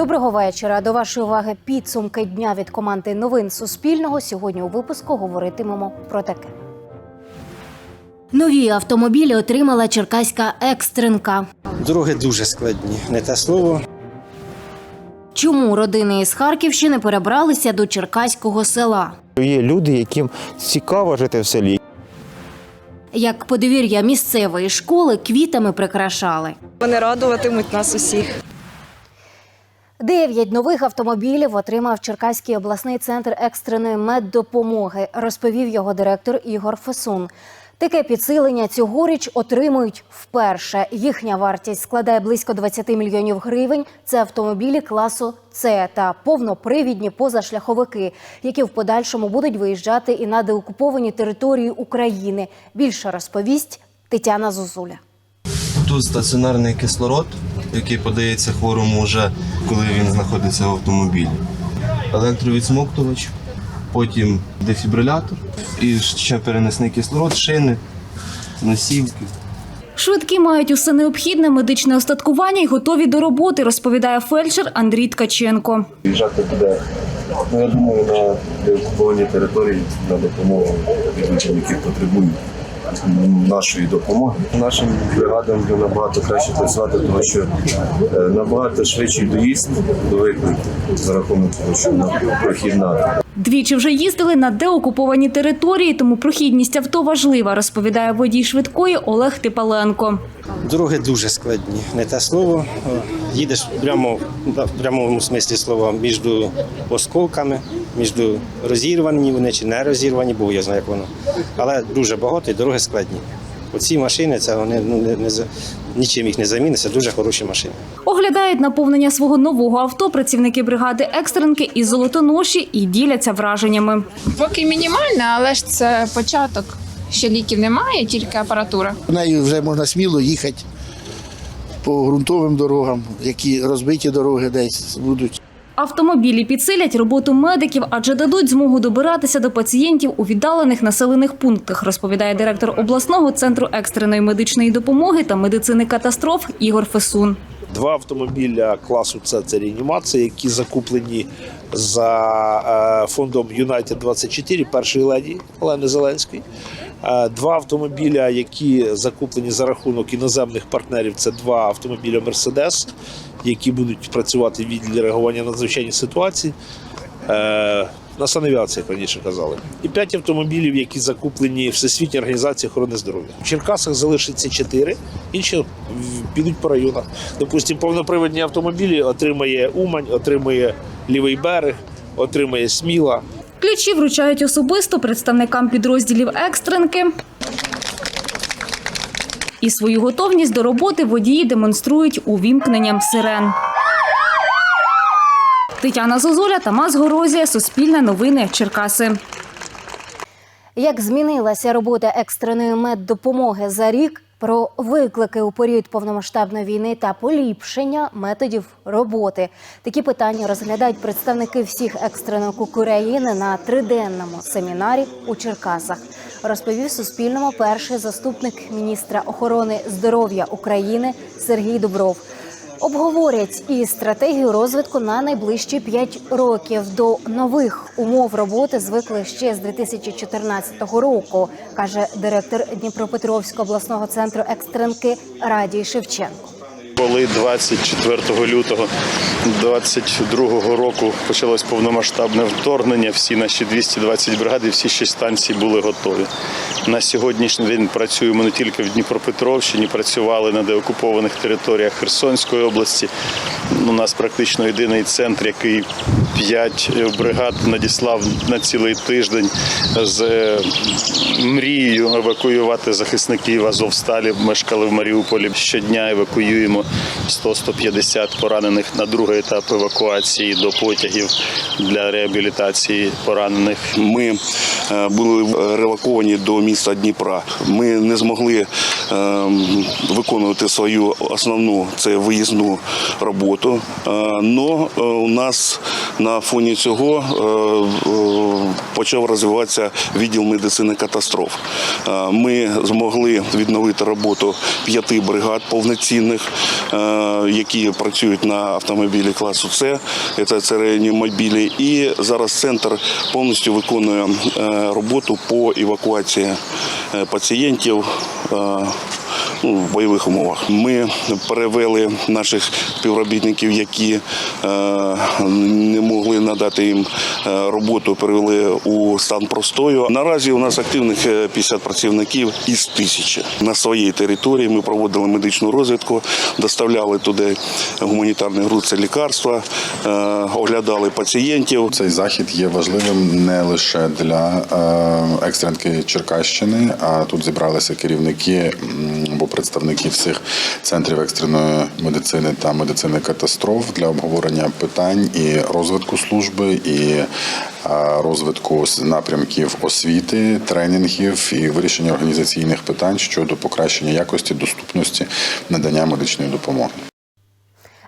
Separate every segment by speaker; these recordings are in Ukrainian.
Speaker 1: Доброго вечора. До вашої уваги підсумки дня від команди новин Суспільного. Сьогодні у випуску говоритимемо про таке. Нові автомобілі отримала черкаська екстренка.
Speaker 2: Дороги дуже складні, не те слово.
Speaker 1: Чому родини із Харківщини перебралися до черкаського села?
Speaker 3: Є люди, яким цікаво жити в селі.
Speaker 1: Як подвір'я місцевої школи квітами прикрашали.
Speaker 4: Вони радуватимуть нас усіх.
Speaker 1: Дев'ять нових автомобілів отримав Черкаський обласний центр екстреної меддопомоги, розповів його директор Ігор Фесун. Таке підсилення цьогоріч отримують вперше. Їхня вартість складає близько 20 мільйонів гривень. Це автомобілі класу С та повнопривідні позашляховики, які в подальшому будуть виїжджати і на деокуповані території України. Більше розповість Тетяна Зозуля.
Speaker 5: Тут стаціонарний кислород, який подається хворому вже коли він знаходиться в автомобілі. Електровідсмоктувач, потім дефібрилятор і ще перенесний кислород, шини, носівки.
Speaker 6: Швидкі мають усе необхідне медичне остаткування і готові до роботи, розповідає фельдшер Андрій Ткаченко.
Speaker 5: Виїжджати буде, ну я думаю, на деокуповані території на допомогу людям, які потребують нашої допомоги. Нашим бригадам буде набагато краще працювати, тому що е, набагато швидший доїзд до виклику за рахунок того, що на прохідна.
Speaker 6: Двічі вже їздили на деокуповані території, тому прохідність авто важлива, розповідає водій швидкої Олег Типаленко.
Speaker 2: Дороги дуже складні, не те слово. Їдеш прямо в прямому смислі слова між осколками, між розірвані вони чи не розірвані, бо я знаю, як воно. Але дуже багато і дороги складні. Оці машини, це вони ну, не, не, нічим їх не заміниться, дуже хороші машини.
Speaker 6: Оглядають наповнення свого нового авто працівники бригади екстренки із золотоноші і діляться враженнями.
Speaker 7: Поки мінімальна, але ж це початок. Ще ліків немає, тільки апаратура.
Speaker 8: Нею вже можна сміло їхати по ґрунтовим дорогам, які розбиті дороги десь будуть.
Speaker 6: Автомобілі підсилять роботу медиків, адже дадуть змогу добиратися до пацієнтів у віддалених населених пунктах, розповідає директор обласного центру екстреної медичної допомоги та медицини катастроф Ігор Фесун.
Speaker 9: Два автомобіля класу С це реанімація, які закуплені за е, фондом United 24 першої леді Олени Зеленської. Е, Два автомобіля, які закуплені за рахунок іноземних партнерів, це два автомобіля Мерседес, які будуть працювати в відділі реагування на надзвичайні ситуації. Е, На санавіації, раніше казали, і п'ять автомобілів, які закуплені Всесвітній організації охорони здоров'я. В Черкасах залишиться чотири, інші в- підуть по районах. Допустимо, повноприводні автомобілі отримає Умань, отримає Лівий берег, отримає Сміла.
Speaker 6: Ключі вручають особисто представникам підрозділів екстренки. І свою готовність до роботи водії демонструють увімкненням сирен. Тетяна Зозуля, Тамас Горозія, Суспільне новини, Черкаси.
Speaker 1: Як змінилася робота екстреної меддопомоги за рік? Про виклики у період повномасштабної війни та поліпшення методів роботи. Такі питання розглядають представники всіх екстрених України на триденному семінарі у Черкасах. Розповів Суспільному перший заступник міністра охорони здоров'я України Сергій Дубров. Обговорять і стратегію розвитку на найближчі 5 років. До нових умов роботи звикли ще з 2014 року, каже директор Дніпропетровського обласного центру екстренки Радій Шевченко.
Speaker 10: Коли 24 лютого 22 року почалось повномасштабне вторгнення, всі наші 220 бригад і всі шість станцій були готові. На сьогоднішній день працюємо не тільки в Дніпропетровщині, працювали на деокупованих територіях Херсонської області. У нас практично єдиний центр, який 5 бригад надіслав на цілий тиждень з е, мрією евакуювати захисників Азовсталі, мешкали в Маріуполі. Щодня евакуюємо 100-150 поранених на другий етап евакуації до потягів для реабілітації поранених.
Speaker 11: Ми е, були релоковані до міста Дніпра. Ми не змогли ем, виконувати свою основну це виїзну роботу. Але у нас на фоні цього е, е, почав розвиватися відділ медицини катастроф. Е, Ми змогли відновити роботу п'яти бригад повноцінних, які працюють на автомобілі класу С, це, це реанімобілі. І зараз центр повністю виконує роботу по евакуації пацієнтів. Е, ну, в бойових умовах. Ми перевели наших співробітників, які е, не могли надати їм е, роботу, перевели у стан простою. Наразі у нас активних е, 50 працівників із тисячі. На своїй території ми проводили медичну розвідку, доставляли туди гуманітарний груз, це лікарства, е, оглядали пацієнтів.
Speaker 12: Цей захід є важливим не лише для е, екстренки Черкащини, а тут зібралися керівники або представників всіх центрів екстреної медицини та медицини катастроф для обговорення питань і розвитку служби, і розвитку напрямків освіти, тренінгів і вирішення організаційних питань щодо покращення якості доступності надання медичної допомоги.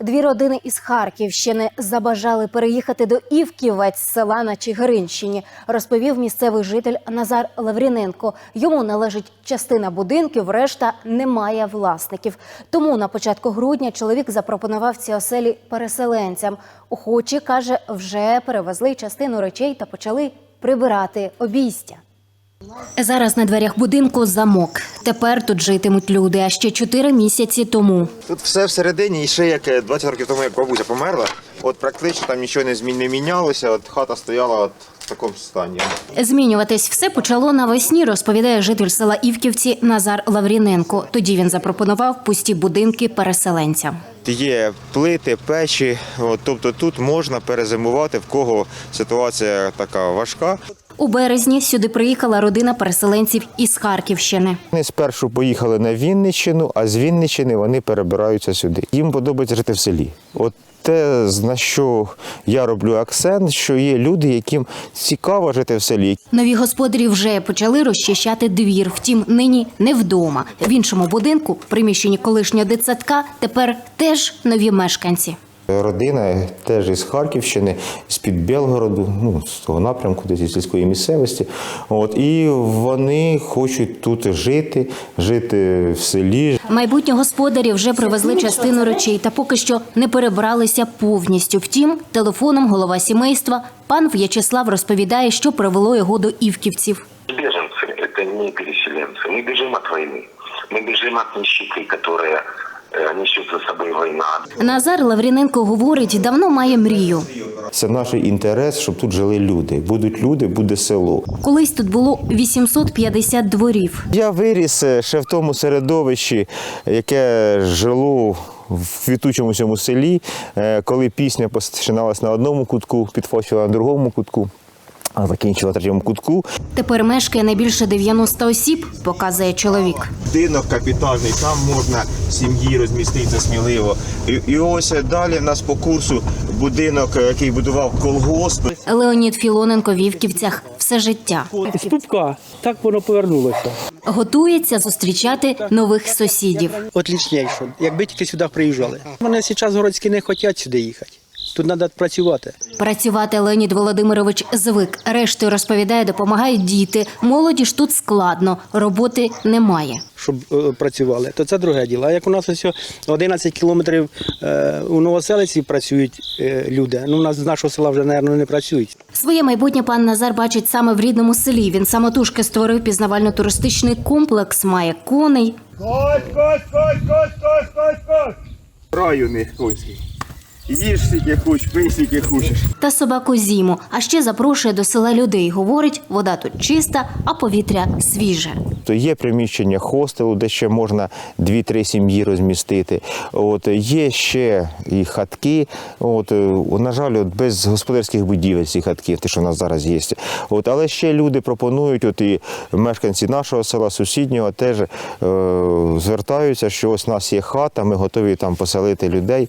Speaker 1: Дві родини із Харківщини забажали переїхати до Івківець села на Чигиринщині, розповів місцевий житель Назар Лавріненко. Йому належить частина будинків, решта не має власників. Тому на початку грудня чоловік запропонував ці оселі переселенцям. Охочі каже, вже перевезли частину речей та почали прибирати обійстя. Зараз на дверях будинку замок. Тепер тут житимуть люди. А ще чотири місяці тому
Speaker 3: Тут все всередині, і ще як е, 20 років тому, як бабуся померла, от практично там нічого не змін мінялося, от хата стояла от в такому стані.
Speaker 1: Змінюватись все почало навесні, розповідає житель села Івківці Назар Лавріненко. Тоді він запропонував пусті будинки переселенцям.
Speaker 3: Є плити, печі, от, тобто тут можна перезимувати, в кого ситуація така важка.
Speaker 1: У березні сюди приїхала родина переселенців із Харківщини.
Speaker 3: Вони спершу поїхали на Вінниччину, а з Вінниччини вони перебираються сюди. Їм подобається жити в селі. От те, на що я роблю акцент, що є люди, яким цікаво жити в селі.
Speaker 1: Нові господарі вже почали розчищати двір. Втім, нині не вдома. В іншому будинку, приміщенні колишнього дитсадка, тепер теж нові мешканці.
Speaker 3: Родина теж із Харківщини, з-під Белгороду, ну, з того напрямку, десь із сільської місцевості. От, і вони хочуть тут жити, жити в селі.
Speaker 1: Майбутні господарі вже привезли частину речей та поки що не перебралися повністю. Втім, телефоном голова сімейства пан В'ячеслав розповідає, що привело його до Івківців.
Speaker 13: Беженцы – это не переселенцы. Мы бежим от войны. Мы бежим от нищеты, которая э, несет за собой война.
Speaker 1: Назар Лавріненко говорить, давно має мрію.
Speaker 3: Це наш інтерес, щоб тут жили люди. Будуть люди, буде село.
Speaker 1: Колись тут було 850 дворів.
Speaker 3: Я виріс е, ще в тому середовищі, яке жило в квітучому цьому селі, е, коли пісня починалась на одному кутку, підфочила на другому кутку, закінчила третьому кутку.
Speaker 1: Тепер мешкає не більше 90 осіб, показує чоловік.
Speaker 3: Будинок капітальний, там можна сім'ї розміститися сміливо. І, і ось далі в нас по курсу будинок, е, який будував колгосп.
Speaker 1: Леонід Філоненко в Івківцях все життя.
Speaker 14: З пупка так воно повернулося.
Speaker 1: Готується зустрічати нових сусідів.
Speaker 14: Отлічніше, якби тільки сюди приїжджали. Вони зараз городські не хочуть сюди їхати. Тут треба працювати.
Speaker 1: Працювати Леонід Володимирович звик. Рештою розповідає, допомагають діти. Молоді ж тут складно, роботи немає.
Speaker 14: Щоб е, працювали, то це друге діло. А як у нас ось 11 кілометрів е, у Новоселиці працюють е, люди, ну у нас з нашого села вже, мабуть, не працюють.
Speaker 1: Своє майбутнє пан Назар бачить саме в рідному селі. Він самотужки створив пізнавально-туристичний комплекс, має коней.
Speaker 3: Раю не конський. Їж скільки хочеш, пий скільки хочеш.
Speaker 1: та собаку зіму. А ще запрошує до села людей. Говорить, вода тут чиста, а повітря свіже.
Speaker 3: То є приміщення хостелу, де ще можна 2-3 сім'ї розмістити. От є ще і хатки. От на жаль, от без господарських будівель ці хатки, те, що в нас зараз є. От, але ще люди пропонують, от і мешканці нашого села, сусіднього, теж е, звертаються, що ось у нас є хата, ми готові там поселити людей.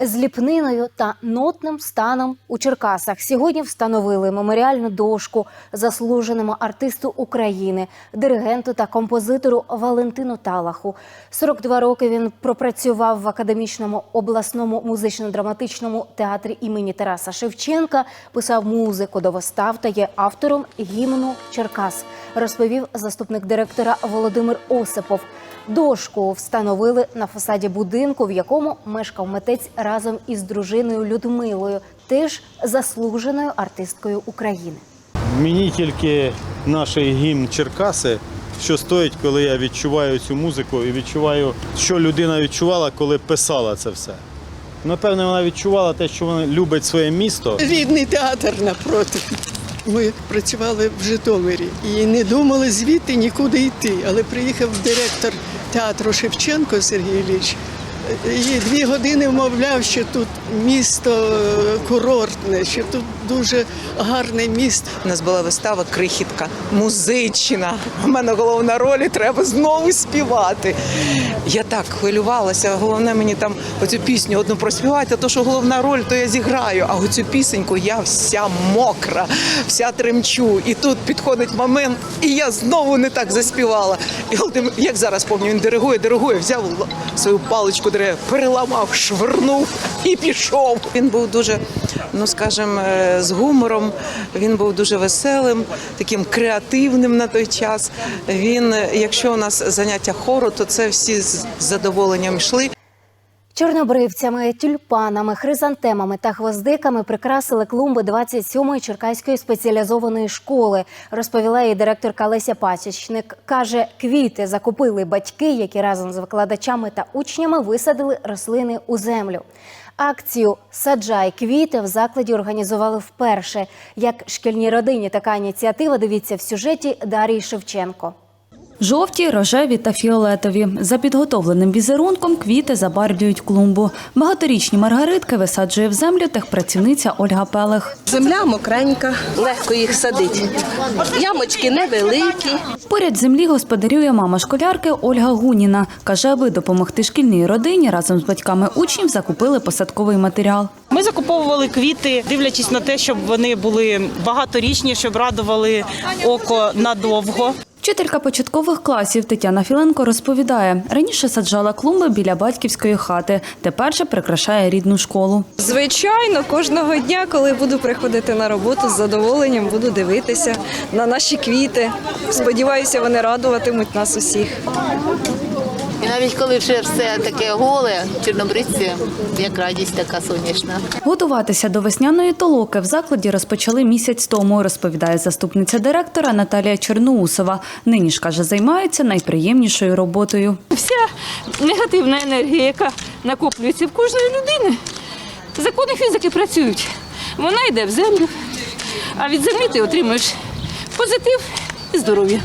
Speaker 1: З ліпниною та нотним станом у Черкасах сьогодні встановили меморіальну дошку заслуженому артисту України, диригенту та композитору Валентину Талаху. 42 роки він пропрацював в академічному обласному музично-драматичному театрі імені Тараса Шевченка, писав музику до вистав та є автором гімну Черкас, розповів заступник директора Володимир Осипов. Дошку встановили на фасаді будинку, в якому мешкав митець разом із дружиною Людмилою, теж заслуженою артисткою України.
Speaker 15: Мені тільки наш гімн Черкаси, що стоїть, коли я відчуваю цю музику і відчуваю, що людина відчувала, коли писала це все. Напевне, вона відчувала те, що вона любить своє місто.
Speaker 16: Рідний театр напроти. Ми працювали в Житомирі і не думали звідти нікуди йти. Але приїхав директор театру Шевченко Сергій Ілліч і дві години вмовляв, що тут місто е, курортне, що тут дуже гарне місто.
Speaker 5: У нас була вистава крихітка, музична. У мене головна роль, і треба знову співати. Я так хвилювалася. Головне мені там оцю пісню одну проспівати, а то, що головна роль, то я зіграю. А оцю пісеньку я вся мокра, вся тремчу. І тут підходить момент, і я знову не так заспівала. І Володимир, як зараз пам'ятаю, він диригує, диригує, взяв свою паличку, дире, переламав, швирнув і пішов. Він був дуже, ну скажімо, е, з гумором. Він був дуже веселим, таким креативним на той час. Він, якщо у нас заняття хору, то це всі з задоволенням йшли.
Speaker 1: Чорнобривцями, тюльпанами, хризантемами та гвоздиками прикрасили клумби 27-ї Черкаської спеціалізованої школи, розповіла її директорка Леся Пасічник. Каже, квіти закупили батьки, які разом з викладачами та учнями висадили рослини у землю. Акцію Саджай квіти в закладі організували вперше. Як шкільній родині така ініціатива дивіться в сюжеті Дарії Шевченко.
Speaker 17: Жовті, рожеві та фіолетові. За підготовленим візерунком квіти забарвлюють клумбу. Багаторічні маргаритки висаджує в землю техпрацівниця Ольга Пелех.
Speaker 18: Земля мокренька, легко їх садити. Ямочки невеликі.
Speaker 17: Поряд землі господарює мама школярки Ольга Гуніна. Каже, аби допомогти шкільній родині, разом з батьками учнів закупили посадковий матеріал.
Speaker 19: Ми закуповували квіти, дивлячись на те, щоб вони були багаторічні, щоб радували око надовго.
Speaker 17: Вчителька початкових класів Тетяна Філенко розповідає, раніше саджала клумби біля батьківської хати, тепер же прикрашає рідну школу.
Speaker 20: Звичайно, кожного дня, коли буду приходити на роботу, з задоволенням буду дивитися на наші квіти. Сподіваюся, вони радуватимуть нас усіх.
Speaker 21: І навіть коли вже все таке голе, чорнобривці, як радість така сонячна.
Speaker 17: Готуватися до весняної толоки в закладі розпочали місяць тому, розповідає заступниця директора Наталія Черноусова. Нині ж каже, займаються найприємнішою роботою.
Speaker 22: Вся негативна енергія, яка накоплюється в кожної людини, закони фізики працюють. Вона йде в землю, а від землі ти отримуєш позитив і здоров'я.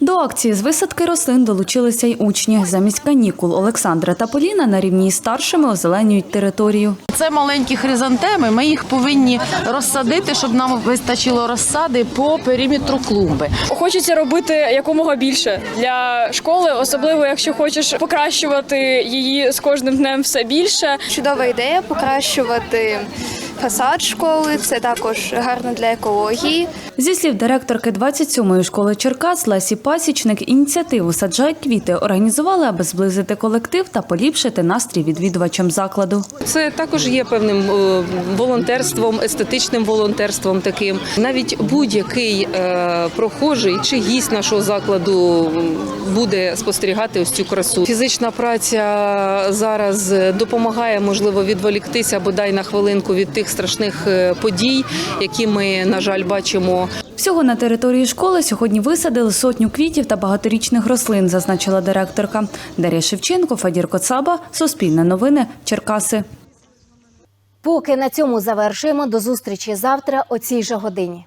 Speaker 17: До акції з висадки рослин долучилися й учні. Замість канікул Олександра та Поліна на рівні із старшими озеленюють територію.
Speaker 23: Це маленькі хризантеми. Ми їх повинні розсадити, щоб нам вистачило розсади по периметру клумби.
Speaker 24: Хочеться робити якомога більше для школи, особливо якщо хочеш покращувати її з кожним днем все більше.
Speaker 25: Чудова ідея покращувати фасад школи. Це також гарно для екології.
Speaker 17: Зі слів директорки 27-ї школи Черкас Лесі Пасічник, ініціативу «Саджай квіти організували, аби зблизити колектив та поліпшити настрій відвідувачам закладу.
Speaker 4: Це також є певним е, волонтерством, естетичним волонтерством таким. Навіть будь-який е, прохожий чи гість нашого закладу буде спостерігати ось цю красу. Фізична праця зараз допомагає, можливо, відволіктися бодай на хвилинку від тих страшних е, подій, які ми, на жаль, бачимо
Speaker 17: Всього на території школи сьогодні висадили сотню квітів та багаторічних рослин, зазначила директорка. Дар'я Шевченко, Фадір Коцаба, Суспільне новини, Черкаси.
Speaker 1: Поки на цьому завершуємо. До зустрічі завтра о цій же годині.